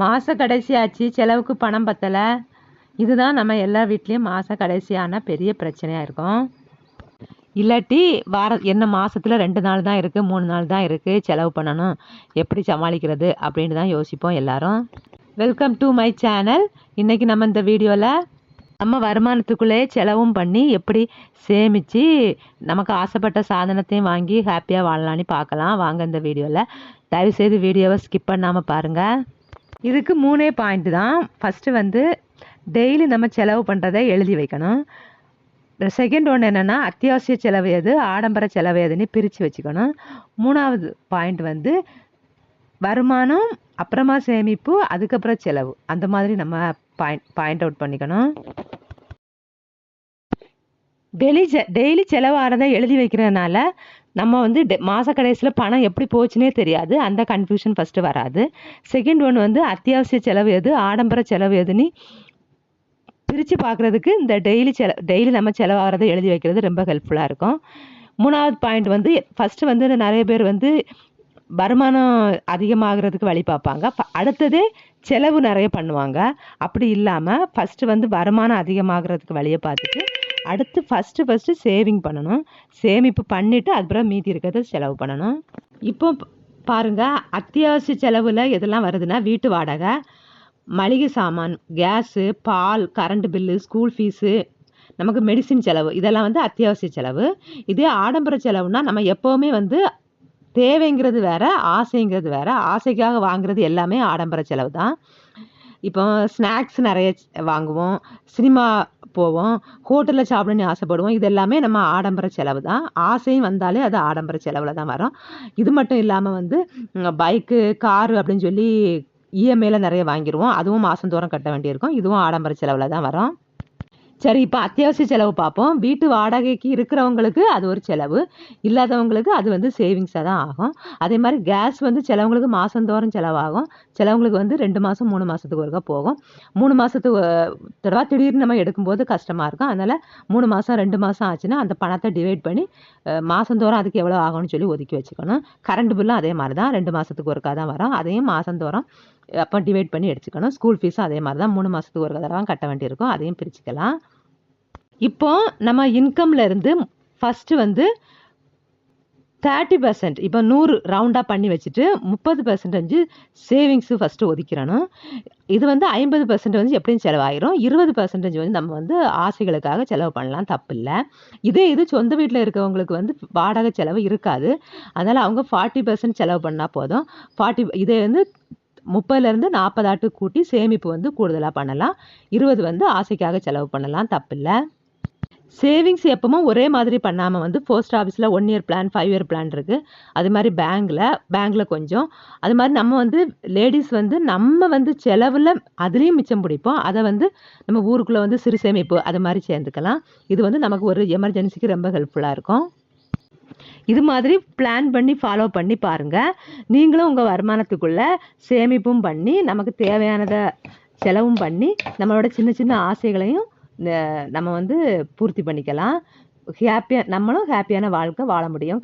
மாத கடைசியாச்சு செலவுக்கு பணம் பத்தலை. இதுதான் நம்ம எல்லா வீட்லேயும் மாத கடைசியான பெரிய பிரச்சனையாக இருக்கும். இல்லாட்டி வார என்ன மாதத்துல ரெண்டு நாள் தான் இருக்குது மூணு நாள் தான் இருக்குது செலவு பண்ணணும். எப்படி சமாளிக்கிறது அப்படின்னு தான் யோசிப்போம் எல்லாரும். வெல்கம் டு மை சேனல் இன்றைக்கி நம்ம இந்த வீடியோவில் நம்ம வருமானத்துக்குள்ளே செலவும் பண்ணி எப்படி சேமித்து நமக்கு ஆசைப்பட்ட சாதனத்தையும் வாங்கி ஹாப்பியாக வாழலான்னு பார்க்கலாம். வாங்க இந்த வீடியோவில் தயவுசெய்து வீடியோவை ஸ்கிப் பண்ணாமல் பாருங்கள் இதுக்கு மூணே பாயிண்ட் தான். ஃபஸ்ட்டு வந்து டெய்லி நம்ம செலவு பண்ணுறதை எழுதி வைக்கணும். செகண்ட் ஒன்று என்னென்னா அத்தியாவசிய செலவு எது ஆடம்பர செலவு எதுன்னு பிரித்து வச்சுக்கணும். மூணாவது பாயிண்ட் வந்து வருமானம் அப்புறமா சேமிப்பு அதுக்கப்புறம் செலவு. அந்த மாதிரி நம்ம பாயிண்ட் பாயிண்ட் அவுட் பண்ணிக்கணும். டெய்லி டெய்லி செலவாகிறத எழுதி வைக்கிறதுனால நம்ம வந்து டெ மாத கடைசியில் பணம் எப்படி போச்சுனே தெரியாது. அந்த கன்ஃபியூஷன் ஃபஸ்ட்டு வராது. செகண்ட் ஒன்று வந்து அத்தியாவசிய செலவு எது ஆடம்பர செலவு எதுன்னு பிரித்து பார்க்குறதுக்கு இந்த டெய்லி செல டெய்லி நம்ம செலவாகிறத எழுதி வைக்கிறது ரொம்ப ஹெல்ப்ஃபுல்லாக இருக்கும். மூணாவது பாயிண்ட் வந்து ஃபஸ்ட்டு வந்து நிறைய பேர் வந்து வருமானம் அதிகமாகிறதுக்கு வழி பார்ப்பாங்க. அடுத்ததே செலவு நிறைய பண்ணுவாங்க. அப்படி இல்லாமல் ஃபஸ்ட்டு வந்து வருமானம் அதிகமாகிறதுக்கு வழியை பார்த்துட்டு அடுத்து ஃபஸ்ட்டு ஃபஸ்ட்டு சேவிங் பண்ணணும். சேமிப்பு பண்ணிவிட்டு அதுக்கப்புறம் மீதி இருக்கிறத செலவு பண்ணணும். இப்போ பாருங்கள் பாருங்க அத்தியாவசிய செலவில் எதெல்லாம் வருதுன்னா வீட்டு வாடகை மளிகை சாமான் கேஸு பால் கரண்ட் பில்லு ஸ்கூல் ஃபீஸு நமக்கு மெடிசின் செலவு இதெல்லாம் வந்து அத்தியாவசிய செலவு. இதே ஆடம்பர செலவுனா நம்ம எப்போவுமே வந்து தேவைங்கிறது வேற ஆசைங்கிறது வேற ஆசைக்காக வாங்குறது எல்லாமே ஆடம்பர செலவு தான் இப்போ ஸ்நாக்ஸ் நிறைய வாங்குவோம் சினிமா போவோம் ஹோட்டலில் சாப்பிடணும்னு ஆசைப்படுவோம். இது எல்லாமே நம்ம ஆடம்பர செலவு தான். ஆசையும் வந்தாலே அது ஆடம்பர செலவில் தான் வரும். இது மட்டும் இல்லாமல் வந்து பைக்கு காரு அப்படின்னு சொல்லி இஎம்ஐயில் நிறைய வாங்கிடுவோம் அதுவும் மாதந்தோறும் கட்ட வேண்டியிருக்கும். இதுவும் ஆடம்பர செலவில் தான் வரும். சரி இப்போ அத்தியாவசிய செலவு பார்ப்போம். வீட்டு வாடகைக்கு இருக்கிறவங்களுக்கு அது ஒரு செலவு. இல்லாதவங்களுக்கு அது வந்து சேவிங்ஸாக தான் ஆகும். அதே மாதிரி கேஸ் வந்து சிலவங்களுக்கு மாதந்தோறும் செலவாகும். சிலவங்களுக்கு வந்து ரெண்டு மாதம் மூணு மாதத்துக்கு ஒருக்கா போகும். மூணு மாதத்துக்கு தடவை திடீர்னு நம்ம எடுக்கும்போது கஷ்டமாக இருக்கும். அதனால் மூணு மாதம் ரெண்டு மாதம் ஆச்சுன்னா அந்த பணத்தை டிவைட் பண்ணி மாதந்தோறும் அதுக்கு எவ்வளோ ஆகும்னு சொல்லி ஒதுக்கி வச்சுக்கணும். கரண்ட் பில்லும் அதே மாதிரி தான். ரெண்டு மாதத்துக்கு ஒருக்கா தான் வரும். அதையும் மாதந்தோறும் அப்போ டிவைட் பண்ணி எடுத்துக்கணும். ஸ்கூல் ஃபீஸும் அதே மாதிரி தான். மூணு மாதத்துக்கு ஒரு தடவை கட்ட வேண்டியிருக்கும். அதையும் பிரிச்சுக்கலாம். இப்போ நம்ம இன்கம்லேருந்து ஃபஸ்ட்டு வந்து தேர்ட்டி பர்சன்ட் இப்போ நூறு ரவுண்டாக பண்ணி வச்சுட்டு முப்பது பர்சன்டேஜ் சேவிங்ஸு ஃபஸ்ட்டு ஒதுக்கிறணும் இது வந்து ஐம்பது பர்சன்ட் வந்து எப்படியும் செலவாயிரும். இருபது பர்சன்டேஜ் வந்து நம்ம வந்து ஆசைகளுக்காக செலவு பண்ணலாம். தப்பு இல்லை இதே இது சொந்த வீட்டில் இருக்கவங்களுக்கு வந்து வாடகை செலவு இருக்காது. அதனால் அவங்க ஃபார்ட்டி பர்சன்ட் செலவு பண்ணால் போதும். ஃபார்ட்டி இதே வந்து முப்பதுலேருந்து நாற்பதாட்டு கூட்டி சேமிப்பு வந்து கூடுதலாக பண்ணலாம். இருபது வந்து ஆசைக்காக செலவு பண்ணலாம். தப்பில்லை. சேவிங்ஸ் எப்பவும் ஒரே மாதிரி பண்ணாமல் வந்து போஸ்ட் ஆஃபீஸில் one year plan five year plan இருக்குது அது மாதிரி பேங்கில் பேங்கில் கொஞ்சம். அது மாதிரி நம்ம வந்து லேடிஸ் வந்து நம்ம வந்து செலவில் அதுலேயும் மிச்சம் பிடிப்போம். அதை வந்து நம்ம ஊருக்குள்ளே வந்து சிறு சேமிப்பு அது மாதிரி சேர்ந்துக்கலாம். இது வந்து நமக்கு ஒரு எமர்ஜென்சிக்கு ரொம்ப ஹெல்ப்ஃபுல்லாக இருக்கும். இது மாதிரி பிளான் பண்ணி ஃபாலோ பண்ணி பாருங்கள் நீங்களும் உங்கள் வருமானத்துக்குள்ளே சேமிப்பும் பண்ணி நமக்கு தேவையானதை செலவும் பண்ணி நம்மளோட சின்ன சின்ன ஆசைகளையும் நம்ம வந்து பூர்த்தி பண்ணிக்கலாம். ஹாப்பியாக நம்மளும் ஹாப்பியான வாழ்க்கை வாழ முடியும்.